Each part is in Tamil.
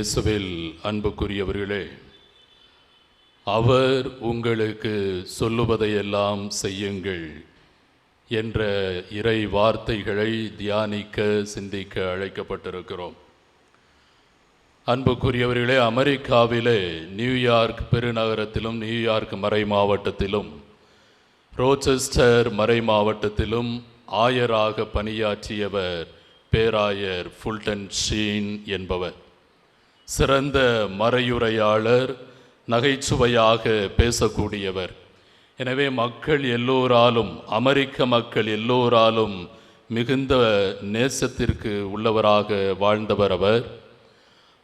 இயேசுவில் அன்புக்குரியவர்களே அவர் உங்களுக்கு சொல்லுவதையெல்லாம் செய்யுங்கள் என்ற இறை வார்த்தைகளை தியானிக்க சிந்திக்க அழைக்கப்பட்டிருக்கிறோம். அன்புக்குரியவர்களே அமெரிக்காவிலே நியூயார்க் பெருநகரத்திலும் நியூயார்க் மறை மாவட்டத்திலும் ரோச்செஸ்டர் மறை மாவட்டத்திலும் ஆயராக பணியாற்றியவர் பேராயர் ஃபுல்டன் ஷீன் என்பவர். சிறந்த மறையுரையாளர் நகைச்சுவையாக பேசக்கூடியவர். எனவே மக்கள் எல்லோராலும் அமெரிக்க மக்கள் எல்லோராலும் மிகுந்த நேசத்திற்கு உள்ளவராக வாழ்ந்தவர் அவர்.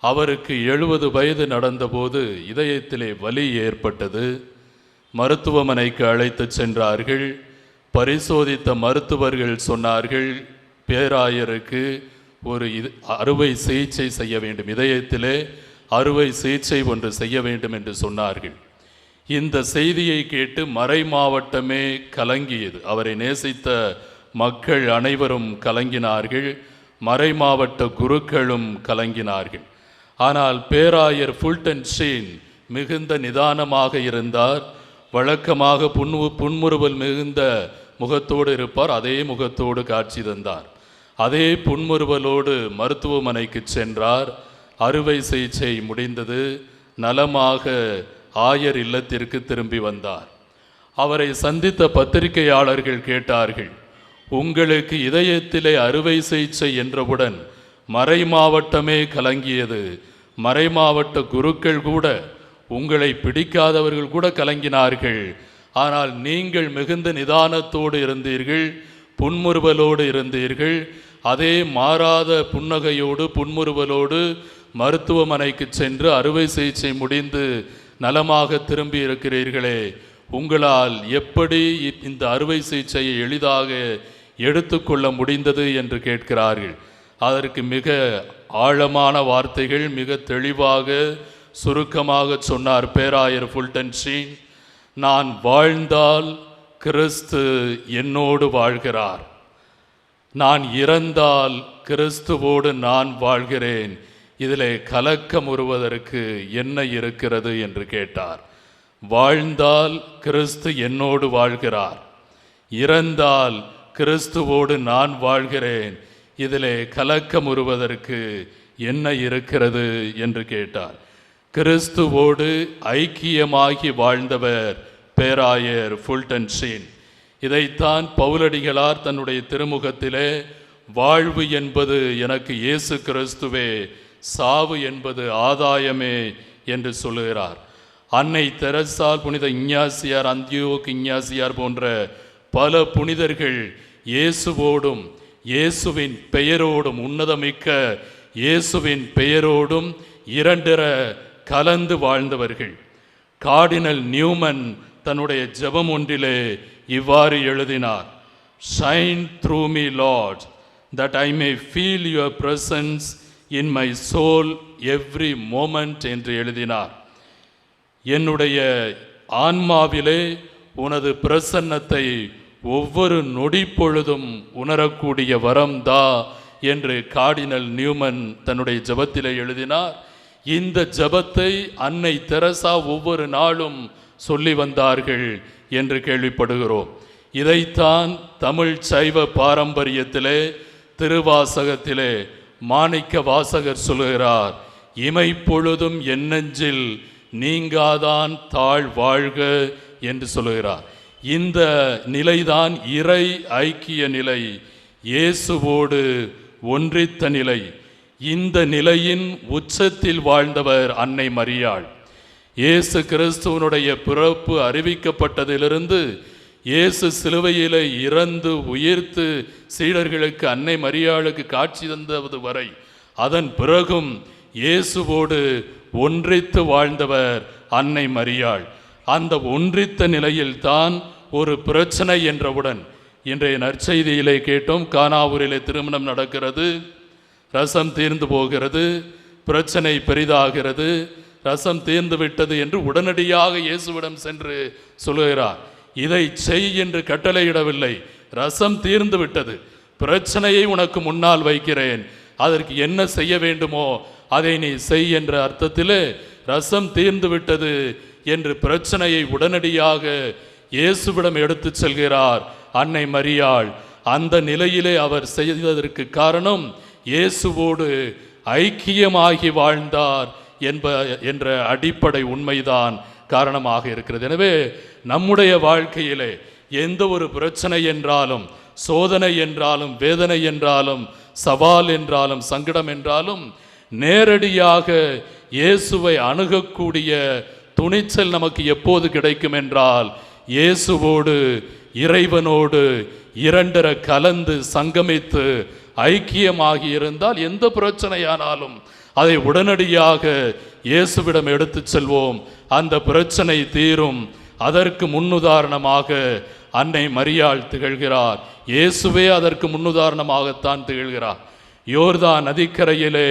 அவருக்கு எழுபது வயது நடந்தபோது இதயத்திலே வலி ஏற்பட்டது. மருத்துவமனைக்கு அழைத்துச் சென்றார்கள். பரிசோதித்த மருத்துவர்கள் சொன்னார்கள் பேராயருக்கு ஒரு இது அறுவை சிகிச்சை செய்ய வேண்டும். இதயத்திலே அறுவை சிகிச்சை ஒன்று செய்ய வேண்டும் என்று சொன்னார்கள். இந்த செய்தியை கேட்டு மறை மாவட்டமே கலங்கியது. அவரை நேசித்த மக்கள் அனைவரும் கலங்கினார்கள். மறை மாவட்ட குருக்களும் கலங்கினார்கள். ஆனால் பேராயர் ஃபுல்டன் ஷீன் மிகுந்த நிதானமாக இருந்தார். வழக்கமாக புன்மு புன்முறுவல் மிகுந்த முகத்தோடு இருப்பார். அதே முகத்தோடு காட்சி தந்தார். அதே புன்முறுவலோடு மருத்துவமனைக்கு சென்றார். அறுவை சிகிச்சை முடிந்தது. நலமாக ஆயர் இல்லத்திற்கு திரும்பி வந்தார். அவரை சந்தித்த பத்திரிகையாளர்கள் கேட்டார்கள் உங்களுக்கு இதயத்திலே அறுவை சிகிச்சை என்றவுடன் மறை மாவட்டமே கலங்கியது. மறை மாவட்ட குருக்கள் கூட உங்களை பிடிக்காதவர்கள் கூட கலங்கினார்கள். ஆனால் நீங்கள் மிகுந்த நிதானத்தோடு இருந்தீர்கள். புன்முறுவலோடு இருந்தீர்கள். அதே மாறாத புன்னகையோடு புன்முறுவலோடு மருத்துவமனைக்கு சென்று அறுவை சிகிச்சை முடிந்து நலமாக திரும்பி இருக்கிறீர்களே. உங்களால் எப்படி இந்த அறுவை சிகிச்சையை எளிதாக எடுத்துக்கொள்ள முடிந்தது என்று கேட்கிறார்கள். அதற்கு மிக ஆழமான வார்த்தைகள் மிக தெளிவாக சுருக்கமாக சொன்னார் பேராயர் ஃபுல்டன் ஷீன் நான் வாழ்ந்தால் கிறிஸ்து என்னோடு வாழ்கிறார். நான் இறந்தால் கிறிஸ்துவோடு நான் வாழ்கிறேன். இதிலே கலக்கம் உருவதற்கு என்ன இருக்கிறது என்று கேட்டார். வாழ்ந்தால் கிறிஸ்து என்னோடு வாழ்கிறார். இறந்தால் கிறிஸ்துவோடு நான் வாழ்கிறேன். இதிலே கலக்கம் உருவதற்கு என்ன இருக்கிறது என்று கேட்டார். கிறிஸ்துவோடு ஐக்கியமாகி வாழ்ந்தவர் பேராயர் ஃபுல்டன் சீன் இதைத்தான் பவுலடிகளார் தன்னுடைய திருமுகத்திலே வாழ்வு என்பது எனக்கு இயேசு கிறிஸ்துவே சாவு என்பது ஆதாயமே என்று சொல்லுகிறார். அன்னை தெரசால் புனித இஞ்ஞாசியார் அந்தியோக் இஞ்ஞாசியார் போன்ற பல புனிதர்கள் இயேசுவோடும் இயேசுவின் பெயரோடும் உன்னதமிக்க இயேசுவின் பெயரோடும் இரண்டர கலந்து வாழ்ந்தவர்கள். கார்டினல் நியூமன் தன்னுடைய ஜெபம் ஒன்றிலே இவ்வாறு எழுதினார். Shine through me lord that I may feel your presence in my soul every moment என்று எழுதினார். என்னுடைய ஆன்மாவிலே உனது பிரசன்னத்தை ஒவ்வொரு நொடி பொழுதும் உணரக்கூடிய வரம்தா என்று கார்டினல் நியூமன் தன்னுடைய ஜெபத்திலே எழுதினார். இந்த ஜெபத்தை அன்னை தெரசா ஒவ்வொரு நாளும் சொல்லி வந்தார்கள் என்று கேள்விப்படுகிறோம். இதைத்தான் தமிழ் சைவ பாரம்பரியத்திலே திருவாசகத்திலே மாணிக்க வாசகர் சொல்லுகிறார். இமை பொழுதும் என்னெஞ்சில் நீங்காதான் தாழ் வாழ்க என்று சொல்லுகிறார். இந்த நிலைதான் இறை ஐக்கிய நிலை இயேசுவோடு ஒன்றித்த நிலை. இந்த நிலையின் உச்சத்தில் வாழ்ந்தவர் அன்னை மரியாள். இயேசு கிறிஸ்துவனுடைய பிறப்பு அறிவிக்கப்பட்டதிலிருந்து இயேசு சிலுவையில் இறந்து உயிர்த்து சீடர்களுக்கு அன்னை மரியாளுக்கு காட்சி தந்தது வரை அதன் பிறகும் இயேசுவோடு ஒன்றித்து வாழ்ந்தவர் அன்னை மரியாள். அந்த ஒன்றித்த நிலையில்தான் ஒரு பிரச்சனை என்றவுடன் இன்றைய நற்செய்தியிலே கேட்டோம் கானாவூரிலே திருமணம் நடக்கிறது ரசம் தீர்ந்து போகிறது பிரச்சனை பெரிதாகிறது ரசம் தீர்ந்து விட்டது என்று உடனடியாக இயேசுவிடம் சென்று சொல்லுகிறார். இதை செய் என்று கட்டளையிடவில்லை. ரசம் தீர்ந்து விட்டது. பிரச்சனையை உனக்கு முன்னால் வைக்கிறேன். அதற்கு என்ன செய்ய வேண்டுமோ அதை நீ செய் என்ற அர்த்தத்திலே ரசம் தீர்ந்து விட்டது என்று பிரச்சனையை உடனடியாக இயேசுவிடம் எடுத்துச் செல்கிறார். அன்னை மரியாள் அந்த நிலையிலே அவர் செய்ததற்கு காரணம் இயேசுவோடு ஐக்கியமாகி வாழ்ந்தார் என்ப என்ற அடிப்படை உண்மைதான் காரணமாக இருக்கிறது. எனவே நம்முடைய வாழ்க்கையிலே எந்த ஒரு பிரச்சனை என்றாலும் சோதனை என்றாலும் வேதனை என்றாலும் சவால் என்றாலும் சங்கடம் என்றாலும் நேரடியாக இயேசுவை அணுகக்கூடிய துணிச்சல் நமக்கு எப்போது கிடைக்கும் என்றால் இயேசுவோடு இறைவனோடு இரண்டர கலந்து சங்கமித்து ஐக்கியமாகி இருந்தால் எந்த பிரச்சனையானாலும் அதை உடனடியாக இயேசுவிடம் எடுத்துச் செல்வோம். அந்த பிரச்சனை தீரும். அதற்கு முன்னுதாரணமாக அன்னை மரியாள் திகழ்கிறார். இயேசுவே அதற்கு முன்னுதாரணமாகத்தான் திகழ்கிறார். யோர்தான் நதிக்கரையிலே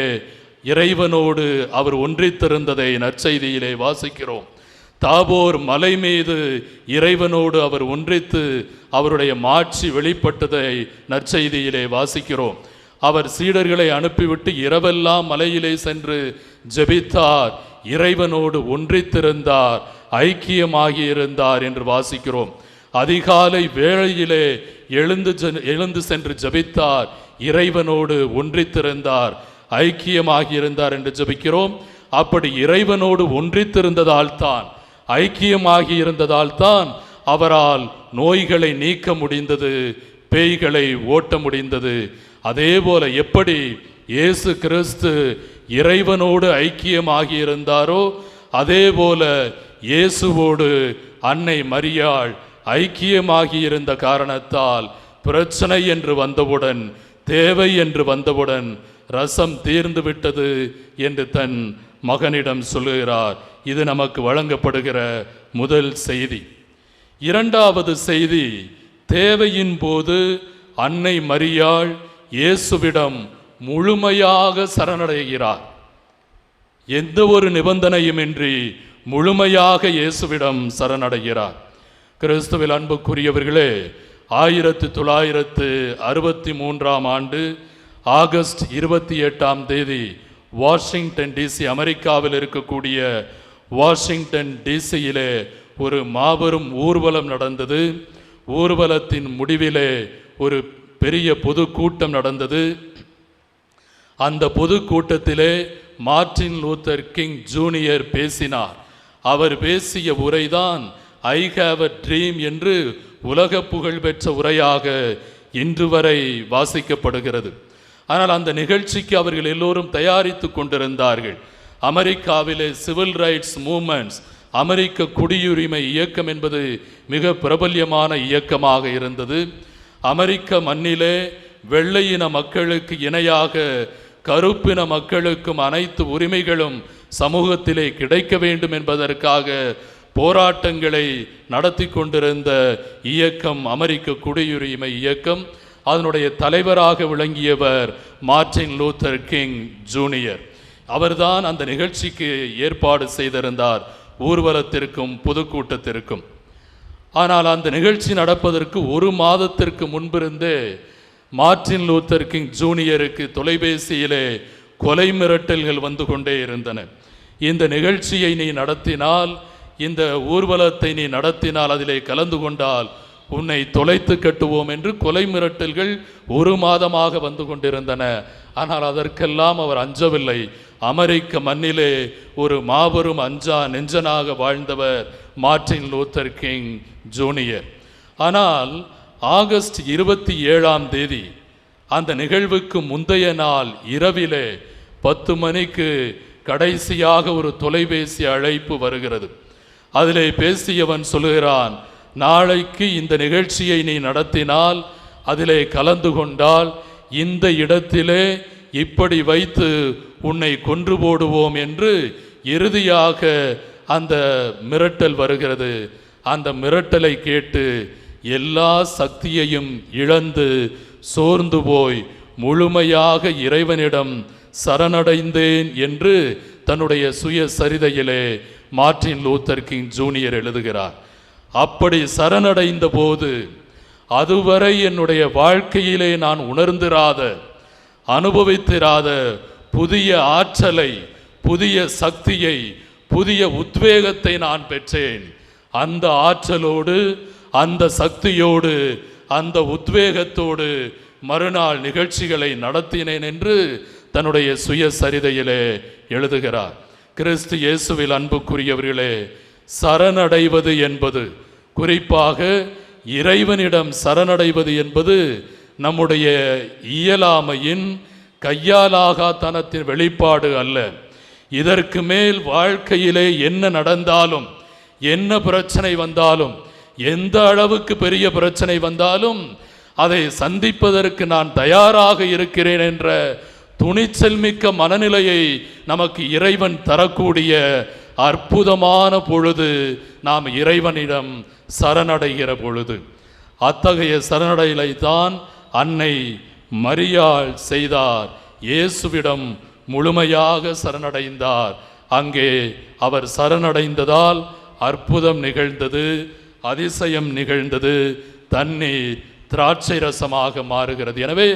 இறைவனோடு அவர் ஒன்றித்திருந்ததை நற்செய்தியிலே வாசிக்கிறோம். தாபோர் மலை மீது இறைவனோடு அவர் ஒன்றித்து அவருடைய மாட்சி வெளிப்பட்டதை நற்செய்தியிலே வாசிக்கிறோம். அவர் சீடர்களை அனுப்பிவிட்டு இரவெல்லாம் மலையிலே சென்று ஜெபித்தார். இறைவனோடு ஒன்றித்திருந்தார். ஐக்கியமாகி இருந்தார் என்று வாசிக்கிறோம். அதிகாலை வேளையிலே எழுந்து எழுந்து சென்று ஜபித்தார். இறைவனோடு ஒன்றித்திருந்தார். ஐக்கியமாகி இருந்தார் என்று ஜெபிக்கிறோம். அப்படி இறைவனோடு ஒன்றித்திருந்ததால் தான் ஐக்கியமாகி இருந்ததால் தான் அவரால் நோய்களை நீக்க முடிந்தது பேய்களை ஓட்ட முடிந்தது. அதே போல எப்படி இயேசு கிறிஸ்து இறைவனோடு ஐக்கியமாகி இருந்தாரோ அதே போல இயேசுவோடு அன்னை மரியாள் ஐக்கியமாகி இருந்த காரணத்தால் பிரச்சனை என்று வந்தவுடன் தேவை என்று வந்தவுடன் ரசம் தீர்ந்து விட்டது என்று தன் மகனிடம் சொல்லுகிறார். இது நமக்கு வழங்கப்படுகிற முதல் செய்தி. இரண்டாவது செய்தி தேவையின் போது அன்னை மரியாள் இயேசுவிடம் முழுமையாக சரணடைகிறார். எந்த ஒரு நிபந்தனையுமின்றி முழுமையாக இயேசுவிடம் சரணடைகிறார். கிறிஸ்துவில் அன்புக்குரியவர்களே ஆயிரத்து தொள்ளாயிரத்து அறுபத்தி மூன்றாம் ஆண்டு ஆகஸ்ட் இருபத்தி எட்டாம் தேதி வாஷிங்டன் டிசி அமெரிக்காவில் இருக்கக்கூடிய வாஷிங்டன் டிசியிலே ஒரு மாபெரும் ஊர்வலம் நடந்தது. ஊர்வலத்தின் முடிவிலே ஒரு பெரிய பொதுக்கூட்டம் நடந்தது. அந்த பொதுக்கூட்டத்திலே மார்டின் லூத்தர் கிங் ஜூனியர் பேசினார். அவர் பேசிய உரைதான் ஐ ஹாவ் அ ட்ரீம் என்று உலக புகழ்பெற்ற உரையாக இன்று வரை வாசிக்கப்படுகிறது. ஆனால் அந்த நிகழ்ச்சிக்கு அவர்கள் எல்லோரும் தயாரித்து கொண்டிருந்தார்கள். அமெரிக்காவிலே சிவில் ரைட்ஸ் மூமெண்ட்ஸ் அமெரிக்க குடியுரிமை இயக்கம் என்பது மிக பிரபல்யமான இயக்கமாக இருந்தது. அமெரிக்க மண்ணிலே வெள்ளையின மக்களுக்கு இணையாக கருப்பின மக்களுக்கும் அனைத்து உரிமைகளும் சமூகத்திலே கிடைக்க வேண்டும் என்பதற்காக போராட்டங்களை நடத்தி கொண்டிருந்த இயக்கம் அமெரிக்க குடியுரிமை இயக்கம். அதனுடைய தலைவராக விளங்கியவர் மார்டின் லூத்தர் கிங் ஜூனியர். அவர்தான் அந்த நிகழ்ச்சிக்கு ஏற்பாடு செய்திருந்தார். ஊர்வலத்திற்கும் பொதுக்கூட்டத்திற்கும். ஆனால் அந்த நிகழ்ச்சி நடப்பதற்கு ஒரு மாதத்திற்கு முன்பிருந்தே மார்ட்டின் லூத்தர் கிங் ஜூனியருக்கு தொலைபேசியிலே கொலை மிரட்டல்கள் வந்து கொண்டே இருந்தன. இந்த நிகழ்ச்சியை நீ நடத்தினால் இந்த ஊர்வலத்தை நீ நடத்தினால் அதிலே கலந்து கொண்டால் உன்னை தொலைத்து கட்டுவோம் என்று கொலை மிரட்டல்கள் ஒரு மாதமாக வந்து கொண்டிருந்தன. ஆனால் அதற்கெல்லாம் அவர் அஞ்சவில்லை. அமெரிக்க மண்ணிலே ஒரு மாபெரும் அஞ்சா நெஞ்சனாக வாழ்ந்தவர் மார்ட்டின் லூத்தர் கிங் ஜூனியர். ஆனால் ஆகஸ்ட் இருபத்தி ஏழாம் தேதி அந்த நிகழ்வுக்கு முந்தைய நாள் இரவிலே பத்து மணிக்கு கடைசியாக ஒரு தொலைபேசி அழைப்பு வருகிறது. அதிலே பேசியவன் சொல்லுகிறான் நாளைக்கு இந்த நிகழ்ச்சியை நீ நடத்தினால் அதிலே கலந்து கொண்டால் இந்த இடத்திலே இப்படி வைத்து உன்னை கொன்று போடுவோம் என்று இறுதியாக அந்த மிரட்டல் வருகிறது. அந்த மிரட்டலை கேட்டு எல்லா சக்தியையும் இழந்து சோர்ந்து போய் முழுமையாக இறைவனிடம் சரணடைந்தேன் என்று தன்னுடைய சுய சரிதையிலே மார்ட்டின் லூத்தர் கிங் ஜூனியர் எழுதுகிறார். அப்படி சரணடைந்த போது அதுவரை என்னுடைய வாழ்க்கையிலே நான் உணர்ந்திராத அனுபவித்திராத புதிய ஆற்றலை புதிய சக்தியை புதிய உத்வேகத்தை நான் பெற்றேன். அந்த ஆற்றலோடு அந்த சக்தியோடு அந்த உத்வேகத்தோடு மறுநாள் நிகழ்ச்சிகளை நடத்தினேன் என்று தன்னுடைய சுய சரிதையிலே எழுதுகிறார். கிறிஸ்து இயேசுவில் அன்புக்குரியவர்களே சரணடைவது என்பது குறிப்பாக இறைவனிடம் சரணடைவது என்பது நம்முடைய இயலாமையின் கையாலாகாத்தனத்தின் வெளிப்பாடு அல்ல. இதற்கு மேல் வாழ்க்கையிலே என்ன நடந்தாலும் என்ன பிரச்சனை வந்தாலும் எந்த அளவுக்கு பெரிய பிரச்சனை வந்தாலும் அதை சந்திப்பதற்கு நான் தயாராக இருக்கிறேன் என்ற துணிச்சல் மிக்க மனநிலையை நமக்கு இறைவன் தரக்கூடிய அற்புதமான பொழுது நாம் இறைவனிடம் சரணடைகிற பொழுது. அத்தகைய சரணடைலை தான் அன்னை மரியாள் செய்தார். இயேசுவிடம் முழுமையாக சரணடைந்தார். அங்கே அவர் சரணடைந்ததால் அற்புதம் நிகழ்ந்தது அதிசயம் நிகழ்ந்தது தண்ணீர் திராட்சை ரசமாக மாறுகிறது. எனவே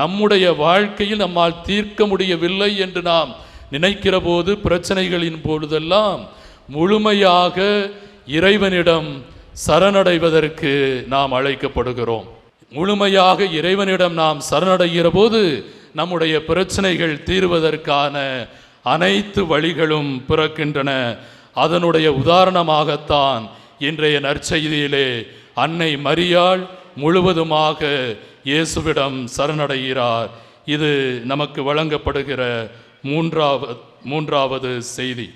நம்முடைய வாழ்க்கையில் நம்மால் தீர்க்க முடியவில்லை என்று நாம் நினைக்கிற போது பிரச்சனைகளின் பொழுதெல்லாம் முழுமையாக இறைவனிடம் சரணடைவதற்கு நாம் அழைக்கப்படுகிறோம். முழுமையாக இறைவனிடம் நாம் சரணடைகிற போது நம்முடைய பிரச்சனைகள் தீர்வதற்கான அனைத்து வழிகளும் பிறக்கின்றன. அதனுடைய உதாரணமாகத்தான் இன்றைய நற்செய்தியிலே அன்னை மரியாள் முழுவதுமாக இயேசுவிடம் சரணடைகிறார். இது நமக்கு வழங்கப்படுகிற மூன்றாவது மூன்றாவது செய்தி.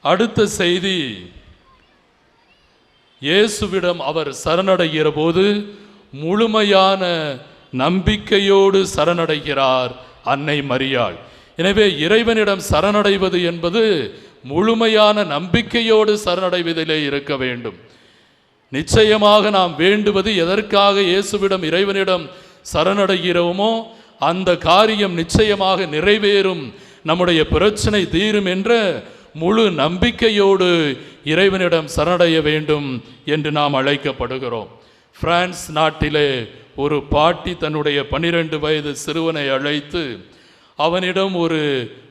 அடுத்த செய்தி இயேசுவிடம் அவர் சரணடைகிற போது முழுமையான நம்பிக்கையோடு சரணடைகிறார் அன்னை மரியாள். எனவே இறைவனிடம் சரணடைவது என்பது முழுமையான நம்பிக்கையோடு சரணடைவதிலே இருக்க வேண்டும். நிச்சயமாக நாம் வேண்டுவது எதற்காக இயேசுவிடம் இறைவனிடம் சரணடைகிறோமோ அந்த காரியம் நிச்சயமாக நிறைவேறும். நம்முடைய பிரச்சனை தீரும் என்ற முழு நம்பிக்கையோடு இறைவனிடம் சரணடைய வேண்டும் என்று நாம் அழைக்கப்படுகிறோம். பிரான்ஸ் நாட்டிலே ஒரு பாட்டி தன்னுடைய பன்னிரண்டு வயது சிறுவனை அழைத்து அவனிடம் ஒரு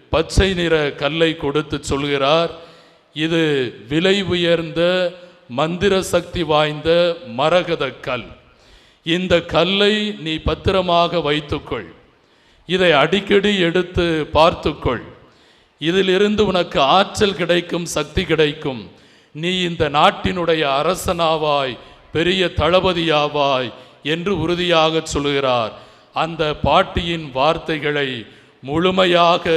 பச்சை நிற கல்லை கொடுத்து சொல்கிறார். இது விலை உயர்ந்த மந்திர சக்தி வாய்ந்த மரகத கல். இந்த கல்லை நீ பத்திரமாக வைத்துக்கொள். இதை அடிக்கடி எடுத்து பார்த்துக்கொள். இதிலிருந்து உனக்கு ஆற்றல் கிடைக்கும் சக்தி கிடைக்கும். நீ இந்த நாட்டினுடைய அரசனாவாய் பெரிய தளபதியாவாய் என்று உறுதியாக சொல்கிறார். அந்த பாட்டியின் வார்த்தைகளை முழுமையாக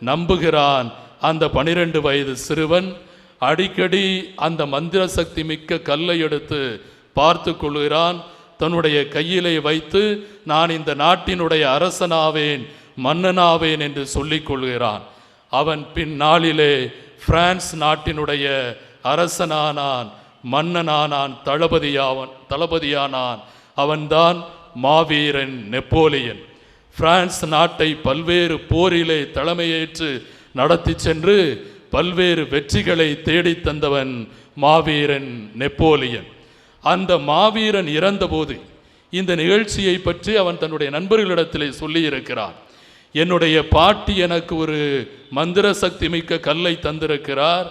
நம்புகிறான் அந்த பனிரெண்டு வயது சிறுவன். அடிக்கடி அந்த மந்திர சக்தி மிக்க கல்லை எடுத்து பார்த்து கொள்கிறான். தன்னுடைய கையிலே வைத்து நான் இந்த நாட்டினுடைய அரசனாவேன் மன்னனாவேன் என்று சொல்லிக் கொள்கிறான். அவன் பின்னாளிலே பிரான்ஸ் நாட்டினுடைய அரசனானான் மன்னனானான் தளபதியாவன் தளபதியானான். அவன்தான் மாவீரன் நெப்போலியன். பிரான்ஸ் நாட்டை பல்வேறு போரிலே தலைமையேற்று நடத்தி சென்று பல்வேறு வெற்றிகளை தேடித் தந்தவன் மாவீரன் நெப்போலியன். அந்த மாவீரன் இறந்தபோது இந்த நிகழ்ச்சியை பற்றி அவன் தன்னுடைய நண்பர்களிடத்திலே சொல்லியிருக்கிறான். என்னுடைய பாட்டி எனக்கு ஒரு மந்திர சக்தி மிக்க கல்லை தந்திருக்கிறார்.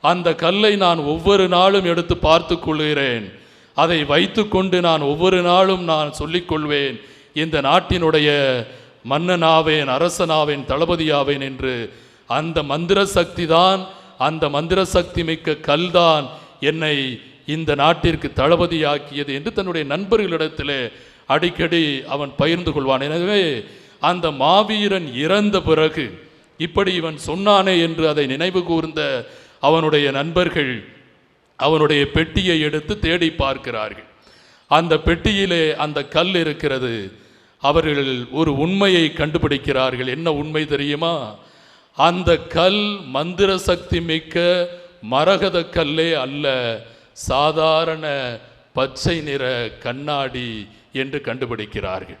அந்த கல்லை நான் ஒவ்வொரு நாளும் எடுத்து பார்த்து கொள்கிறேன். அதை வைத்துக்கொண்டு நான் ஒவ்வொரு நாளும் நான் சொல்லிக்கொள்வேன். இந்த நாட்டினுடைய மன்னனாவேன் அரசனாவேன் தளபதியாவேன் என்று அந்த மந்திர சக்தி தான் அந்த மந்திர சக்தி மிக்க கல்தான் என்னை இந்த நாட்டிற்கு தளபதியாக்கியது என்று தன்னுடைய நண்பர்களிடத்திலே அடிக்கடி அவன் பகிர்ந்து கொள்வான். எனவே அந்த மாவீரன் இறந்த பிறகு இப்படி இவன் சொன்னானே என்று அதை நினைவு கூர்ந்த அவனுடைய நண்பர்கள் அவனுடைய பெட்டியை எடுத்து தேடி பார்க்கிறார்கள். அந்த பெட்டியிலே அந்த கல் இருக்கிறது. அவர்கள் ஒரு உண்மையை கண்டுபிடிக்கிறார்கள். என்ன உண்மை தெரியுமா? அந்த கல் மந்திர சக்தி மிக்க மரகத கல்லே அல்ல. சாதாரண பச்சை நிற கண்ணாடி என்று கண்டுபிடிக்கிறார்கள்.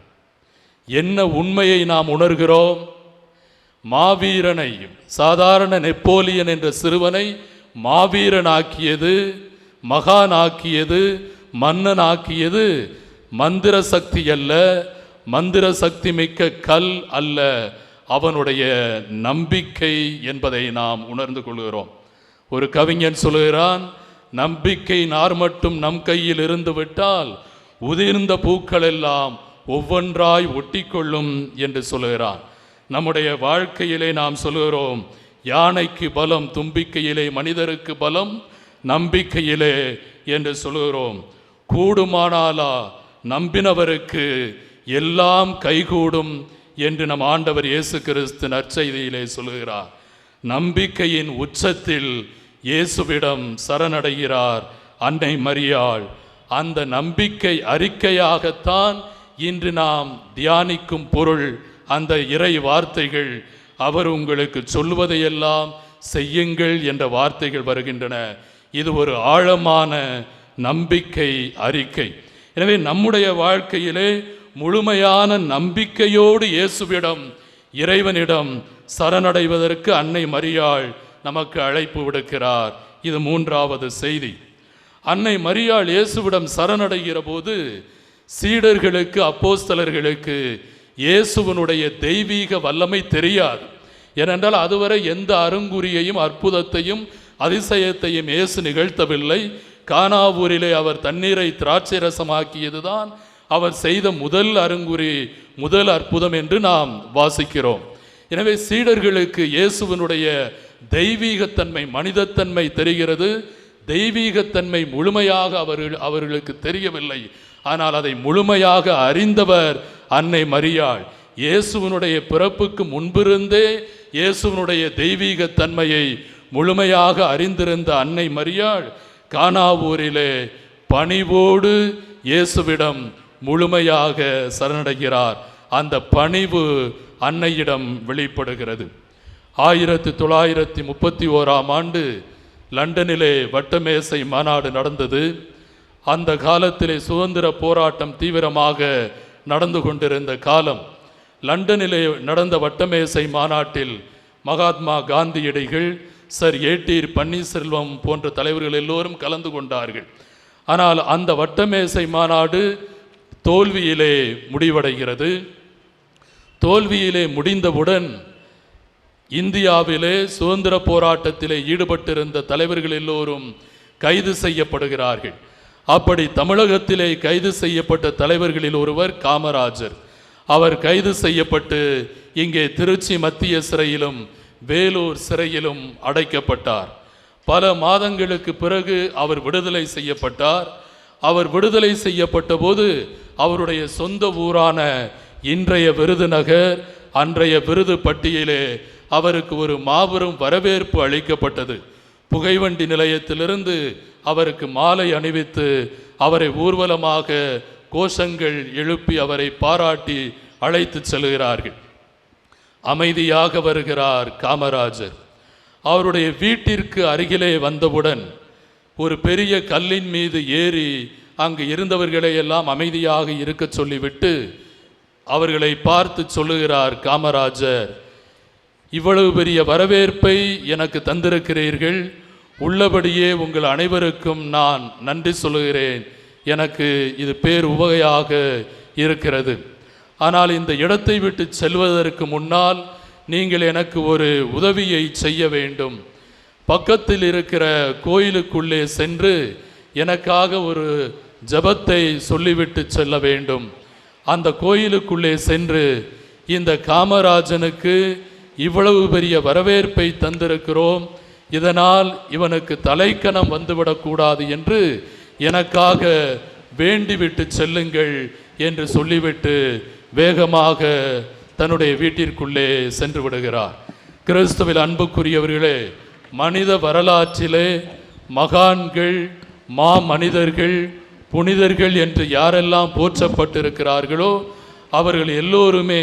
என்ன உண்மையை நாம் உணர்கிறோம்? மாவீரனை சாதாரண நெப்போலியன் என்ற சிறுவனை மாவீரனாக்கியது மகானாக்கியது மன்னனாக்கியது. மந்திர சக்தி அல்ல மந்திர சக்தி மிக்க கல் அல்ல அவனுடைய நம்பிக்கை என்பதை நாம் உணர்ந்து கொள்கிறோம். ஒரு கவிஞன் சொல்லுகிறான் நம்பிக்கை நார் மட்டும் நம் கையில் இருந்து விட்டால் உதிர்ந்த பூக்கள் எல்லாம் ஒவ்வொன்றாய் ஒட்டிக்கொள்ளும் என்று சொல்லுகிறான். நம்முடைய வாழ்க்கையிலே நாம் சொல்லுகிறோம் யானைக்கு பலம் தும்பிக்கையிலே மனிதருக்கு பலம் நம்பிக்கையிலே என்று சொல்லுகிறோம். கூடுமானாலா நம்பினவருக்கு எல்லாம் கைகூடும் என்று நம் ஆண்டவர் இயேசு கிறிஸ்து நற்செய்தியிலே சொல்லுகிறார். நம்பிக்கையின் உச்சத்தில் இயேசுவிடம் சரணடைகிறார் அன்னை மரியாள். அந்த நம்பிக்கை அறிக்கையாகத்தான் இன்று நாம் தியானிக்கும் பொருள் அந்த இறை வார்த்தைகள் அவர் உங்களுக்கு சொல்வதையெல்லாம் செய்யுங்கள் என்ற வார்த்தைகள் வருகின்றன. இது ஒரு ஆழமான நம்பிக்கை அறிக்கை. எனவே நம்முடைய வாழ்க்கையிலே முழுமையான நம்பிக்கையோடு இயேசுவிடம் இறைவனிடம் சரணடைவதற்கு அன்னை மரியாள் நமக்கு அழைப்பு விடுக்கிறார். இது மூன்றாவது செய்தி. அன்னை மரியாள் இயேசுவிடம் சரணடைகிற போது சீடர்களுக்கு அப்போஸ்தலர்களுக்கு இயேசுவனுடைய தெய்வீக வல்லமை தெரியாது. ஏனென்றால் அதுவரை எந்த அருங்குறியையும் அற்புதத்தையும் அதிசயத்தையும் இயேசு நிகழ்த்தவில்லை. கானாவூரிலே அவர் தண்ணீரை திராட்சை ரசமாக்கியதுதான் அவர் செய்த முதல் அருங்குறி முதல் அற்புதம் என்று நாம் வாசிக்கிறோம். எனவே சீடர்களுக்கு இயேசுவனுடைய தெய்வீகத்தன்மை மனிதத்தன்மை தெரிகிறது. தெய்வீகத்தன்மை முழுமையாக அவர்கள் அவர்களுக்கு தெரியவில்லை. ஆனால் அதை முழுமையாக அறிந்தவர் அன்னை மரியாள் இயேசுவனுடைய பிறப்புக்கு முன்பிருந்தே இயேசுவனுடைய தெய்வீகத்தன்மையை முழுமையாக அறிந்திருந்த அன்னை மரியாள் கானாவூரிலே பணிவோடு இயேசுவிடம் முழுமையாக சரணடைகிறார். அந்த பணிவு அன்னையிடம் வெளிப்படுகிறது. ஆயிரத்தி தொள்ளாயிரத்தி முப்பத்தி ஓராம் ஆண்டு லண்டனிலே வட்டமேசை மாநாடு நடந்தது. அந்த காலத்திலே சுதந்திர போராட்டம் தீவிரமாக நடந்து கொண்டிருந்த காலம் லண்டனிலே நடந்த வட்டமேசை மாநாட்டில் மகாத்மா காந்தியடிகள் சர் ஏட்டீர் பன்னீர்செல்வம் போன்ற தலைவர்கள் எல்லோரும் கலந்து கொண்டார்கள். ஆனால் அந்த வட்டமேசை மாநாடு தோல்வியிலே முடிவடைகிறது. தோல்வியிலே முடிந்தவுடன் இந்தியாவிலே சுதந்திர போராட்டத்திலே ஈடுபட்டிருந்த தலைவர்கள் எல்லோரும் கைது செய்யப்படுகிறார்கள். அப்படி தமிழகத்திலே கைது செய்யப்பட்ட தலைவர்களில் ஒருவர் காமராஜர். அவர் கைது செய்யப்பட்டு இங்கே திருச்சி மத்திய சிறையிலும் வேலூர் சிறையிலும் அடைக்கப்பட்டார். பல மாதங்களுக்கு பிறகு அவர் விடுதலை செய்யப்பட்டார். அவர் விடுதலை செய்யப்பட்ட போது அவருடைய சொந்த ஊரான இன்றைய விருதுநகர் அன்றைய விருது பட்டியலே அவருக்கு ஒரு மாபெரும் வரவேற்பு அளிக்கப்பட்டது. புகைவண்டி நிலையத்திலிருந்து அவருக்கு மாலை அணிவித்து அவரை ஊர்வலமாக கோஷங்கள் எழுப்பி அவரை பாராட்டி அழைத்து செல்கிறார்கள். அமைதியாக வருகிறார் காமராஜர். அவருடைய வீட்டிற்கு அருகிலே வந்தவுடன் ஒரு பெரிய கல்லின் மீது ஏறி அங்கு இருந்தவர்களை எல்லாம் அமைதியாக இருக்கச் சொல்லிவிட்டு அவர்களை பார்த்து சொல்லுகிறார் காமராஜர் இவ்வளவு பெரிய வரவேற்பை எனக்கு தந்திருக்கிறீர்கள். உள்ளபடியே உங்கள் அனைவருக்கும் நான் நன்றி சொல்லுகிறேன். எனக்கு இது பேர் உவகையாக இருக்கிறது. ஆனால் இந்த இடத்தை விட்டு செல்வதற்கு முன்னால் நீங்கள் எனக்கு ஒரு உதவியை செய்ய வேண்டும். பக்கத்தில் இருக்கிற கோயிலுக்குள்ளே சென்று எனக்காக ஒரு ஜெபத்தை சொல்லிவிட்டு செல்ல வேண்டும். அந்த கோயிலுக்குள்ளே சென்று இந்த காமராஜனுக்கு இவ்வளவு பெரிய வரவேற்பை தந்திருக்கிறோம். இதனால் இவனுக்கு தலைக்கணம் வந்துவிடக்கூடாது என்று எனக்காக வேண்டிவிட்டு செல்லுங்கள் என்று சொல்லிவிட்டு வேகமாக தன்னுடைய வீட்டிற்குள்ளே சென்று விடுகிறார். கிறிஸ்துவில் அன்புக்குரியவர்களே மனித வரலாற்றிலே மகான்கள் மா மனிதர்கள் புனிதர்கள் என்று யாரெல்லாம் போற்றப்பட்டிருக்கிறார்களோ அவர்கள் எல்லோருமே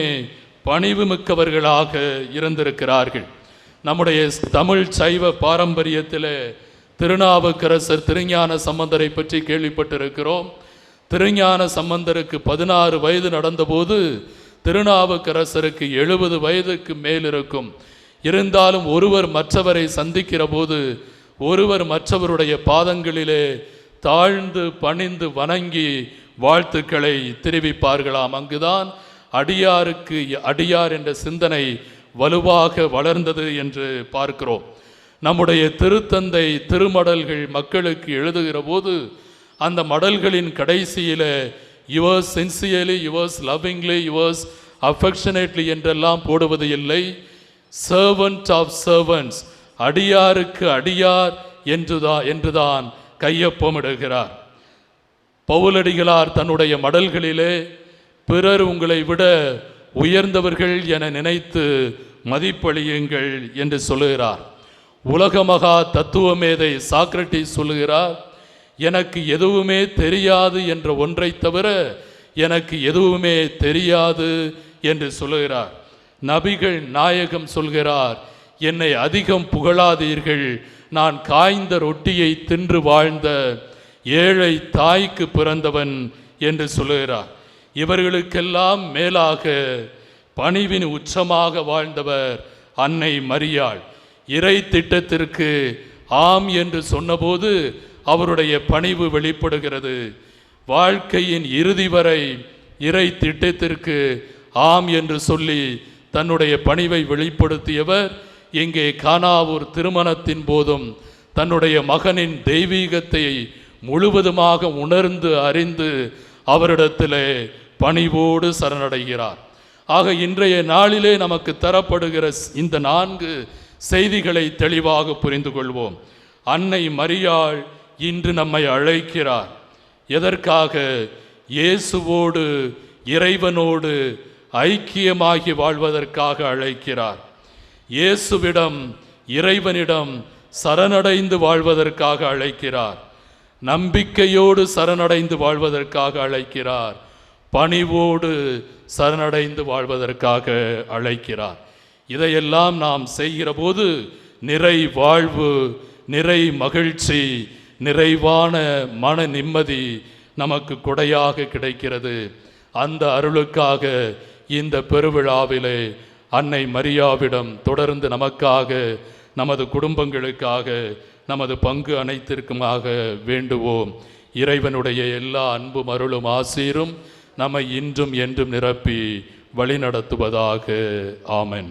பணிவு மிக்கவர்களாக இருந்திருக்கிறார்கள். நம்முடைய தமிழ் சைவ பாரம்பரியத்தில் திருநாவுக்கரசர் திருஞான சம்பந்தரை பற்றி கேள்விப்பட்டிருக்கிறோம். திருஞான சம்பந்தருக்கு பதினாறு வயது நடந்தபோது திருநாவுக்கரசருக்கு எழுபது வயதுக்கு மேல் இருக்கும் இருந்தாலும் ஒருவர் மற்றவரை சந்திக்கிற போது ஒருவர் மற்றவருடைய பாதங்களிலே தாழ்ந்து பணிந்து வணங்கி வாழ்த்துக்களை தெரிவிப்பார்களாம். அங்குதான் அடியாருக்கு அடியார் என்ற சிந்தனை வலுவாக வளர்ந்தது என்று பார்க்கிறோம். நம்முடைய திருத்தந்தை திருமடல்கள் மக்களுக்கு எழுதுகிற போது அந்த மடல்களின் கடைசியில் yours sincerely yours lovingly yours affectionately என்றெல்லாம் போடுவது இல்லை. சர்வன்ட் ஆஃப் சர்வன்ஸ் அடியாருக்கு அடியார் என்றுதான் என்றுதான் கையொப்பமிடுகிறார் பவுலடிகளார் தன்னுடைய மடல்களிலே பிறர் உங்களை விட உயர்ந்தவர்கள் என நினைத்து மதிப்பளியுங்கள் என்று சொல்லுகிறார். உலக மகா தத்துவமேதை சாக்ரட்டி சொல்லுகிறார் எனக்கு எதுவுமே தெரியாது என்ற ஒன்றை தவிர எனக்கு எதுவுமே தெரியாது என்று சொல்லுகிறார். நபிகள் நாயகம் சொல்கிறார் என்னை அதிகம் புகழாதீர்கள். நான் காய்ந்த ரொட்டியை தின்று வாழ்ந்த ஏழை தாய்க்கு பிறந்தவன் என்று சொல்லுகிறார். இவர்களுக்கெல்லாம் மேலாக பணிவின் உச்சமாக வாழ்ந்தவர் அன்னை மரியாள். இறை திட்டத்திற்கு ஆம் என்று சொன்னபோது அவருடைய பணிவு வெளிப்படுகிறது. வாழ்க்கையின் இறுதி வரை இறை திட்டத்திற்கு ஆம் என்று சொல்லி தன்னுடைய பணிவை வெளிப்படுத்தியவர் இங்கே கானாவூர் திருமணத்தின் போதும் தன்னுடைய மகனின் தெய்வீகத்தை முழுவதுமாக உணர்ந்து அறிந்து அவரிடத்திலே பணிவோடு சரணடைகிறார். ஆக இன்றைய நாளிலே நமக்கு தரப்படுகிற இந்த நான்கு செய்திகளை தெளிவாக புரிந்து கொள்வோம். அன்னை மரியாள் இன்று நம்மை அழைக்கிறார். எதற்காக? இயேசுவோடு இறைவனோடு ஐக்கியமாகி வாழ்வதற்காக அழைக்கிறார். இயேசுவிடம் இறைவனிடம் சரணடைந்து வாழ்வதற்காக அழைக்கிறார். நம்பிக்கையோடு சரணடைந்து வாழ்வதற்காக அழைக்கிறார். பணிவோடு சரணடைந்து வாழ்வதற்காக அழைக்கிறார். இதையெல்லாம் நாம் செய்கிற போது நிறை வாழ்வு நிறை மகிழ்ச்சி நிறைவான மன நிம்மதி நமக்கு கொடையாக கிடைக்கிறது. அந்த அருளுக்காக இந்த பெருவிழாவிலே அன்னை மரியாவிடம் தொடர்ந்து நமக்காக நமது குடும்பங்களுக்காக நமது பங்கு அனைத்திற்குமாக வேண்டுவோம். இறைவனுடைய எல்லா அன்பும் அருளும் ஆசீரும் நம்மை இன்றும் என்றும் நிரப்பி வழிநடத்துவதாக. ஆமன்.